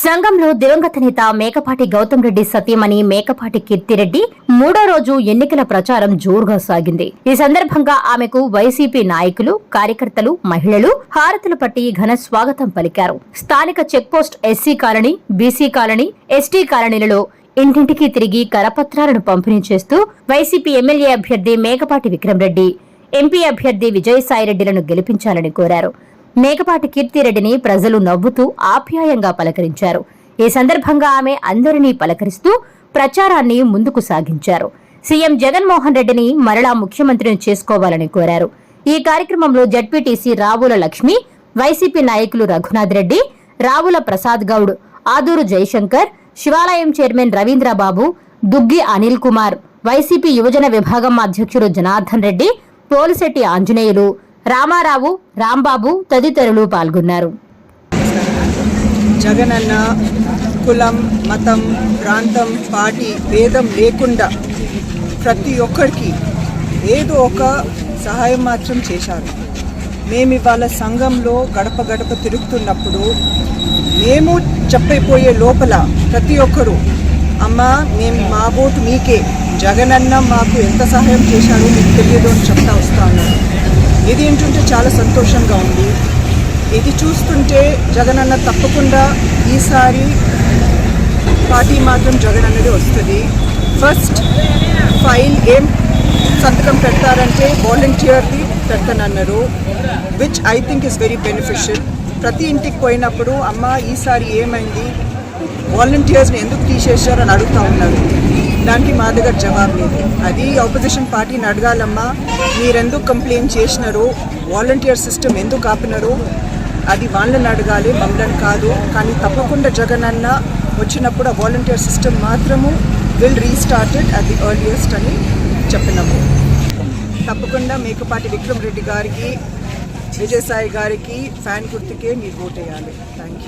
సంఘంలో దివంగత నేత మేకపాటి గౌతమ్ రెడ్డి సతీమణి మేకపాటి కీర్తిరెడ్డి మూడో రోజు ఎన్నికల ప్రచారం జోరుగా సాగింది. ఈ సందర్భంగా ఆమెకు వైసీపీ నాయకులు కార్యకర్తలు మహిళలు హారతులు పట్టి ఘన స్వాగతం పలికారు. స్థానిక checkpost SC colony BC colony ST కాలనీలలో ఇంటింటికి తిరిగి కరపత్రాలను పంపిణీ చేస్తూ వైసీపీ ఎమ్మెల్యే అభ్యర్థి మేకపాటి విక్రమరెడ్డి ఎంపీ అభ్యర్థి విజయసాయిరెడ్డిలను గెలిపించాలని కోరారు. మేకపాటి కీర్తిరెడ్డిని ప్రజలు నవ్వుతూ ఆప్యాయంగా పలకరించారు. ఈ సందర్భంగా ఆమె అందరినీ పలకరిస్తూ ప్రచారాన్ని ముందుకు సాగించారు. సీఎం జగన్మోహన్ రెడ్డిని మరలా ముఖ్యమంత్రిని చేసుకోవాలని కోరారు. ఈ కార్యక్రమంలో జడ్పీటీసీ రావుల లక్ష్మి వైసీపీ నాయకులు రఘునాథ్ రెడ్డి రావుల ప్రసాద్ గౌడ్ ఆదూరు జయశంకర్ శివాలయం చైర్మన్ రవీంద్రబాబు దుగ్గి అనిల్ కుమార్ వైసీపీ యువజన విభాగం అధ్యక్షుడు జనార్దన్ రెడ్డి పోలిశెట్టి ఆంజనేయులు రామారావు రాంబాబు తదితరులు పాల్గొన్నారు. జగనన్న కులం మతం ప్రాంతం పార్టీ భేదం లేకుండా ప్రతి ఒక్కరికి ఏదో ఒక సహాయం మాత్రం చేశారు. మేము ఇవాళ సంఘంలో గడప గడప తిరుగుతున్నప్పుడు మేము చెప్పైపోయే లోపల ప్రతి ఒక్కరూ అమ్మ మేము మా ఓటు మీకే జగనన్న మాకు ఎంత సహాయం చేశారో మీకు తెలియదు అని చెప్తా వస్తా ఉన్నారు. ఇది ఏంటంటే చాలా సంతోషంగా ఉంది. ఇది చూస్తుంటే జగనన్న తప్పకుండా ఈసారి పార్టీ మాత్రం జగన్ అన్నది వస్తుంది. ఫస్ట్ ఫైల్ ఏం సంతకం పెడతారంటే వాలంటీర్ది పెడతానన్నారు which I think is very beneficial ప్రతి ఇంటికి పోయినప్పుడు అమ్మ ఈసారి ఏమైంది? వాలంటీర్స్ని ఎందుకు తీసేశారు అని అడుగుతూ ఉన్నారు. దానికి మా దగ్గర జవాబు లేదు. అది ఆపోజిషన్ పార్టీని అడగాలమ్మా. మీరెందుకు కంప్లైంట్ చేసినారు వాలంటీర్ సిస్టమ్ ఎందుకు ఆపినారు అది వాళ్ళని అడగాలి మమ్మల్ని కాదు. కానీ తప్పకుండా జగన్ అన్న వచ్చినప్పుడు ఆ వాలంటీర్ సిస్టమ్ మాత్రము will restarted at the earliest అని చెప్పినాము. తప్పకుండా మేకపాటి విక్రమ్ రెడ్డి గారికి విజయసాయి గారికి ఫ్యాన్ గుర్తుకే మీరు ఓటేయాలి. Thank you